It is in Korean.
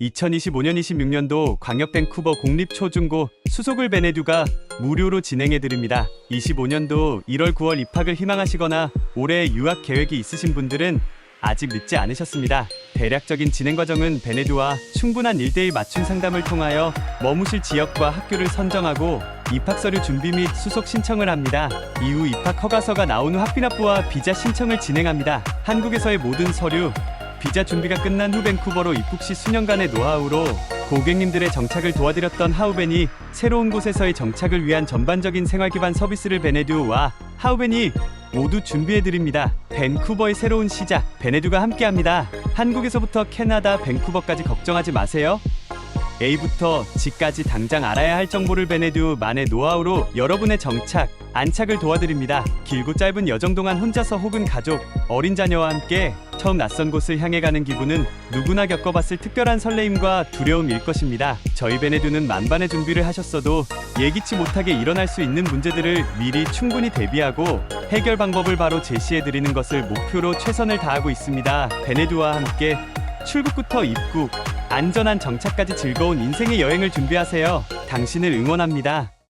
2025년 26년도 광역 밴쿠버 공립 초중고 수속을 베네듀가 무료로 진행해 드립니다. 25년도 1월 9월 입학을 희망하시거나 올해 유학 계획이 있으신 분들은 아직 늦지 않으셨습니다. 대략적인 진행 과정은 베네듀와 충분한 1대1 맞춤 상담을 통하여 머무실 지역과 학교를 선정하고 입학 서류 준비 및 수속 신청을 합니다. 이후 입학 허가서가 나온 후 학비 납부와 비자 신청을 진행합니다. 한국에서의 모든 서류, 비자 준비가 끝난 후 밴쿠버로 입국 시 수년간의 노하우로 고객님들의 정착을 도와드렸던 하우벤이 새로운 곳에서의 정착을 위한 전반적인 생활 기반 서비스를 베네듀와 하우벤이 모두 준비해 드립니다. 밴쿠버의 새로운 시작, 베네듀가 함께합니다. 한국에서부터 캐나다 밴쿠버까지 걱정하지 마세요. A부터 G까지 당장 알아야 할 정보를 베네듀 만의 노하우로 여러분의 정착, 안착을 도와드립니다. 길고 짧은 여정 동안 혼자서 혹은 가족, 어린 자녀와 함께 처음 낯선 곳을 향해 가는 기분은 누구나 겪어봤을 특별한 설레임과 두려움일 것입니다. 저희 베네듀는 만반의 준비를 하셨어도 예기치 못하게 일어날 수 있는 문제들을 미리 충분히 대비하고 해결 방법을 바로 제시해 드리는 것을 목표로 최선을 다하고 있습니다. 베네듀와 함께 출국부터 입국, 안전한 정착까지 즐거운 인생의 여행을 준비하세요. 당신을 응원합니다.